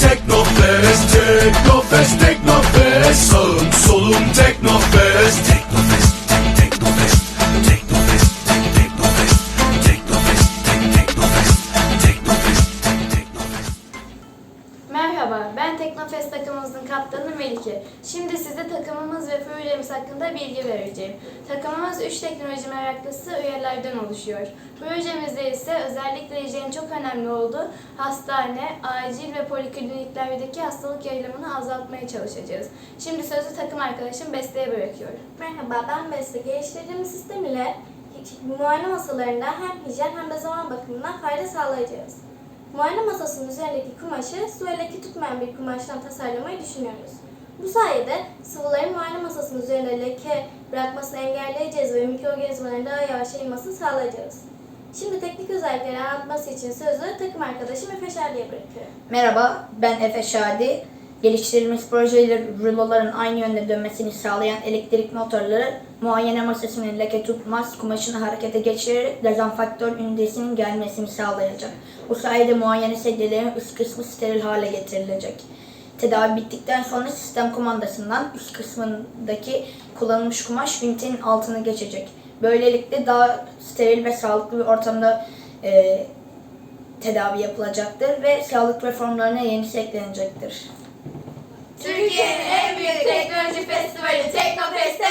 Technofest, Technofest, Technofest. Ben Teknofest takımımızın kaptanı Melike. Şimdi size takımımız ve projemiz hakkında bilgi vereceğim. Takımımız 3 teknoloji meraklısı üyelerden oluşuyor. Projemizde ise özellikle hijyenin çok önemli olduğu hastane, acil ve polikliniklerdeki hastalık yayılımını azaltmaya çalışacağız. Şimdi sözü takım arkadaşım Beste'ye bırakıyorum. Merhaba, ben Beste. Geliştirdiğimiz sistem ile muayene masalarında hem hijyen hem de zaman bakımından fayda sağlayacağız. Muayene masasının üzerindeki kumaşı su ve tutmayan bir kumaştan tasarlamayı düşünüyoruz. Bu sayede sıvıların muayene masasının üzerinde leke bırakmasını engelleyeceğiz ve mikroorganizmaların daha yavaş yayılmasını sağlayacağız. Şimdi teknik özellikleri anlatması için sözü takım arkadaşım Efe Şerdi'ye bırakıyorum. Merhaba, ben Efe Şadi. Geliştirdiğimiz projeyle ruloların aynı yönde dönmesini sağlayan elektrik motorları muayene masasının leke tutmaz kumaşını harekete geçirerek dezenfaktör ünitesinin gelmesini sağlayacak. Bu sayede muayene sedyelerin üst kısmı steril hale getirilecek. Tedavi bittikten sonra sistem kumandasından üst kısmındaki kullanılmış kumaş ünitenin altına geçecek. Böylelikle daha steril ve sağlıklı bir ortamda e, tedavi yapılacaktır ve sağlık reformlarına yenisi eklenecektir. Türkiye'nin en büyük teknoloji festivali Teknofest'e.